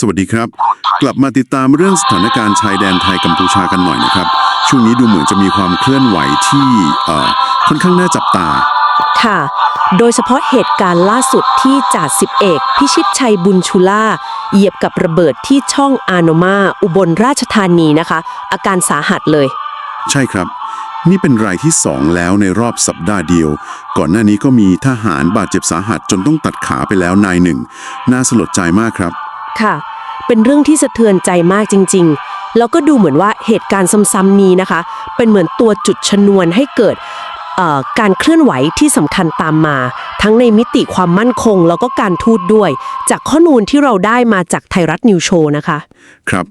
สวัสดีครับ กลับมาติดตามเรื่องสถานการณ์ชายแดนไทยกัมพูชากันหน่อยนะครับ ช่วงนี้ดูเหมือนจะมีความเคลื่อนไหวที่เอ่อค่อนข้างน่าจับตา ค่ะ โดยเฉพาะเหตุการณ์ล่าสุดที่จ่าสิบเอก พิชิตชัยบุญชุล่าเหยียบกับระเบิดที่ช่องอาโนมาอุบลราชธานีนะคะ อาการสาหัสเลย ใช่ครับนี่เป็นรายที่สองแล้วในรอบสัปดาห์เดียว ก่อนหน้านี้ก็มีทหารบาดเจ็บสาหัสจนต้องตัดขาไปแล้วนายหนึ่ง น่าสลดใจมากครับ ค่ะ เป็นเรื่องที่สะเทือนใจมากจริง ๆ แล้วก็ดูเหมือนว่าเหตุการณ์ซ้ำๆนี้นะคะ เป็นเหมือนตัวจุดชนวนให้เกิดการเคลื่อนไหวที่สำคัญตามมา ทั้งในมิติความมั่นคงแล้วก็การทูตด้วย จากข้อมูลที่เราได้มาจากไทยรัฐนิวโชว์นะคะ ครับ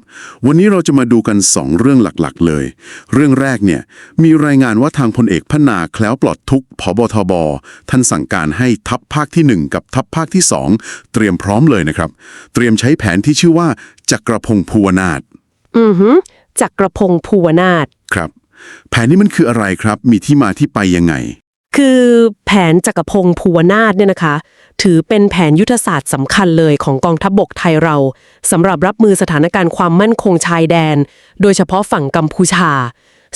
วันนี้เราจะมาดูกัน 2 เรื่องหลักๆเลย เรื่องแรกเนี่ยมีรายงานว่าทางพลเอกพนาแคล้วปลอดทุกข์ผบทบ ท่านสั่งการให้ทัพภาคที่ 1 กับทัพภาคที่ 2 เตรียมพร้อมเลยนะครับ เตรียมใช้แผนที่ชื่อว่าจักรพงศ์ภูวนาถอือหือจักรพงศ์ภูวนาถครับ แผนนี้มันคืออะไรครับ มีที่มาที่ไปยังไง คือแผนจักรพงศ์ภูวนาถเนี่ยนะคะ ถือเป็นแผนยุทธศาสตร์สำคัญเลยของกองทัพบบกไทยเราสำหรับรับมือสถานการณ์ความมั่นคงชายแดน โดยเฉพาะฝั่งกัมพูชา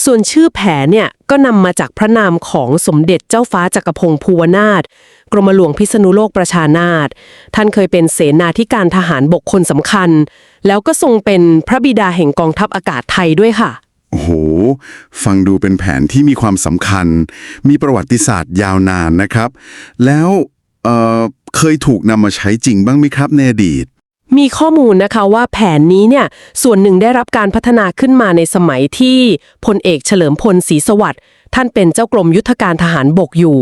ส่วนชื่อแผนเนี่ยก็นำมาจากพระนามของสมเด็จเจ้าฟ้าจักรพงศ์ภูวนาถกรมหลวงพิษณุโลกประชานาถท่านเคยเป็นเสนาธิการทหารบกคนสำคัญ แล้วก็ทรงเป็นพระบิดาแห่งกองทัพอากาศไทยด้วยค่ะ โอ้โห ฟังดูเป็นแผนที่มีความสำคัญ มีประวัติศาสตร์ยาวนานนะครับ แล้วเเคยถูกนำมาใช้จริงบ้างไหมครับในอดีต มีข้อมูลนะคะว่าแผนนี้เนี่ยส่วนหนึ่งได้รับการพัฒนาขึ้นมาในสมัยที่พลเอกเฉลิมพลศรีสวัสดิ์ ท่านเป็นเจ้ากรมยุทธการทหารบกอยู่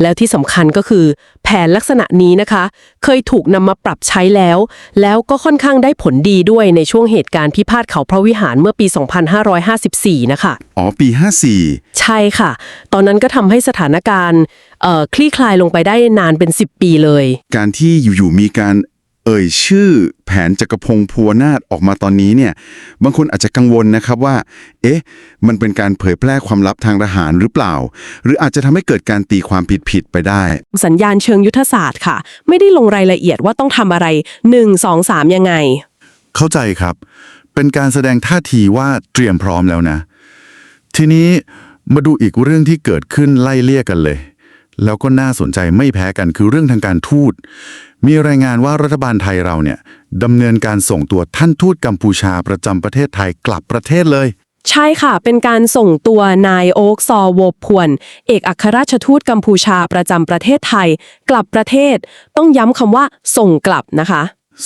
แล้วที่สำคัญก็คือ แผนลักษณะนี้นะคะ เคยถูกนำมาปรับใช้แล้ว แล้วก็ค่อนข้างได้ผลดีด้วยในช่วงเหตุการณ์พิพาทเขาพระวิหารเมื่อปี 2554 นะคะ อ๋อ ปี 54 ใช่ค่ะ ตอนนั้นก็ทำให้สถานการณ์เอ่อคลี่คลายลงไปได้นานเป็น 10 ปีเลย การที่อยู่ๆมีการ เอ่ยชื่อแผนจักรพงศ์ภูวนาถออกมาตอนนี้เนี่ย บางคนอาจจะกังวลนะครับว่า เอ๊ะ มันเป็นการเผยแพร่ความลับทางทหารหรือเปล่า หรืออาจจะทำให้เกิดการตีความผิดๆไปได้ สัญญาณเชิงยุทธศาสตร์ค่ะ ไม่ได้ลงรายละเอียดว่าต้องทำอะไร 1 2 3 ยังไง เข้าใจครับ เป็นการแสดงท่าทีว่าเตรียมพร้อมแล้วนะ ทีนี้มาดูอีกเรื่องที่เกิดขึ้นไล่เลี่ยกันเลย แล้วก็น่าสนใจไม่แพ้กันคือเรื่องทางการทูต มีรายงานว่ารัฐบาลไทยเราเนี่ยดำเนินการส่งตัวท่านทูตกัมพูชาประจำประเทศไทยกลับประเทศเลย ใช่ค่ะ เป็นการส่งตัวนายโอ๊กซอโวพวน เอกอัครราชทูตกัมพูชาประจำประเทศไทย กลับประเทศ ต้องย้ำคำว่า ส่งกลับนะคะ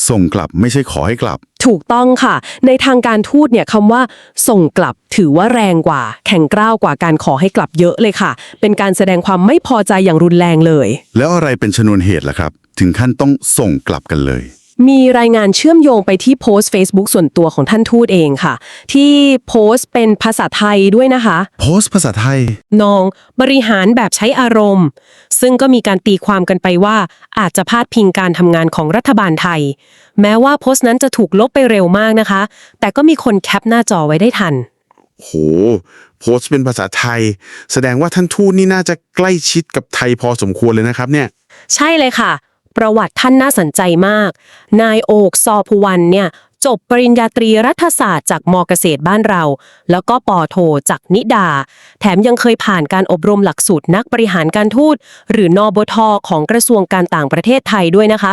ส่งกลับไม่ใช่ขอให้กลับ ถูกต้องค่ะ ในทางการทูตเนี่ยคำว่า ส่งกลับถือว่าแรงกว่า แข็งกร้าวกว่าการขอให้กลับเยอะเลยค่ะ เป็นการแสดงความไม่พอใจอย่างรุนแรงเลย แล้วอะไรเป็นชนวนเหตุล่ะครับ ถึงขั้นต้องส่งกลับกันเลย มีรายงานเชื่อมโยงไปที่โพสต์ Facebook ส่วนตัวของท่านทูตเองค่ะ ที่โพสต์เป็นภาษาไทยด้วยนะคะ โพสต์ภาษาไทย นองบริหารแบบใช้อารมณ์ ซึ่งก็มีการตีความกันไปว่า อาจจะพาดพิงการทำงานของรัฐบาลไทย แม้ว่าโพสต์นั้นจะถูกลบไปเร็วมากนะคะ แต่ก็มีคนแคปหน้าจอไว้ได้ทัน โห โพสต์เป็นภาษาไทย แสดงว่าท่านทูตนี่น่าจะใกล้ชิดกับไทยพอสมควรเลยนะครับเนี่ย ใช่เลยค่ะ ประวัติท่านน่าสนใจมาก นายโอกซอภูวันเนี่ยจบปริญญาตรีรัฐศาสตร์จากมเกษตรบ้านเรา แล้วก็ปอโทจากนิดา แถมยังเคยผ่านการอบรมหลักสูตรนักบริหารการทูต หรือนอบทของกระทรวงการต่างประเทศไทยด้วยนะคะ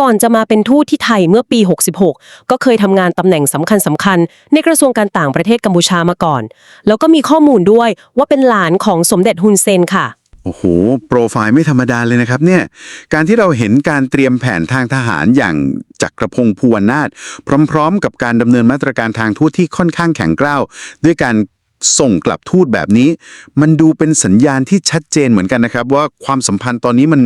ก่อนจะมาเป็นทูตที่ไทยเมื่อปี 66 ก็เคยทำงานตำแหน่งสำคัญสำคัญๆในกระทรวงการต่างประเทศกัมพูชามาก่อน แล้วก็มีข้อมูลด้วยว่าเป็นหลานของสมเด็จฮุนเซนค่ะ โอ้โห โปรไฟล์ไม่ธรรมดาเลยนะครับเนี่ย การที่เราเห็นการเตรียมแผนทางทหารอย่างจักรพงศ์ภูวนาถพร้อมๆ กับการดำเนินมาตรการทางทูตที่ค่อนข้างแข็งกร้าวด้วยการส่งกลับทูตแบบนี้ มันดูเป็นสัญญาณที่ชัดเจนเหมือนกันนะครับ ว่าความสัมพันธ์ตอนนี้มัน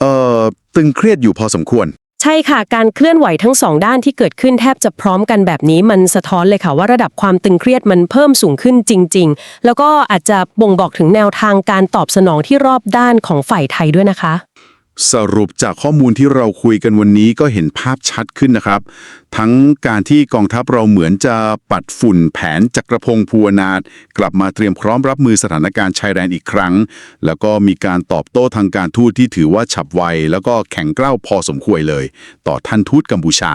เอ่อ ตึงเครียดอยู่พอสมควร ใช่ค่ะ การเคลื่อนไหวทั้งสองด้านที่เกิดขึ้นแทบจะพร้อมกันแบบนี้มันสะท้อนเลยค่ะว่าระดับความตึงเครียดมันเพิ่มสูงขึ้นจริง ๆ แล้วก็อาจจะบ่งบอกถึงแนวทางการตอบสนองที่รอบด้านของฝ่ายไทยด้วยนะคะ สรุปจากข้อมูลที่เราคุยกันวันนี้ก็เห็นภาพชัดขึ้นนะครับ ทั้งการที่กองทัพเราเหมือนจะปัดฝุ่นแผนจักรพงศ์ภูวนาถกลับมาเตรียมพร้อมรับมือสถานการณ์ชายแดนอีกครั้ง แล้วก็มีการตอบโต้ทางการทูตที่ถือว่าฉับไว แล้วก็แข็งกร้าวพอสมควรเลย ต่อท่านทูตกัมพูชา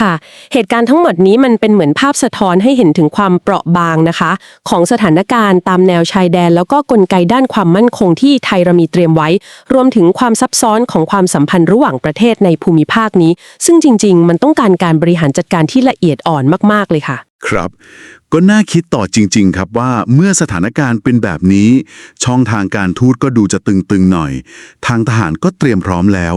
ค่ะ เหตุการณ์ทั้งหมดนี้มันเป็นเหมือนภาพสะท้อนให้เห็นถึงความเปราะบางนะคะ ของสถานการณ์ตามแนวชายแดน แล้วก็กลไกด้านความมั่นคงที่ไทยเรามีเตรียมไว้ รวมถึงความซับซ้อนของความสัมพันธ์ระหว่างประเทศในภูมิภาคนี้ ซึ่งจริง ๆ มันต้องการการบริหารจัดการที่ละเอียดอ่อนมากๆเลยค่ะ ครับ ก็น่าคิดต่อจริง ๆ ครับว่าเมื่อสถานการณ์เป็นแบบนี้ ช่องทางการทูตก็ดูจะตึง ๆ หน่อย ทางทหารก็เตรียมพร้อมแล้ว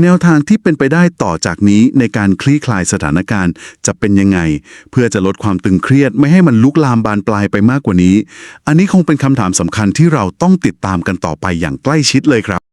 แนวทางที่เป็นไปได้ต่อจากนี้ในการคลี่คลายสถานการณ์จะเป็นยังไง เพื่อจะลดความตึงเครียดไม่ให้มันลุกลามบานปลายไปมากกว่านี้ อันนี้คงเป็นคำถามสำคัญที่เราต้องติดตามกันต่อไปอย่างใกล้ชิดเลยครับ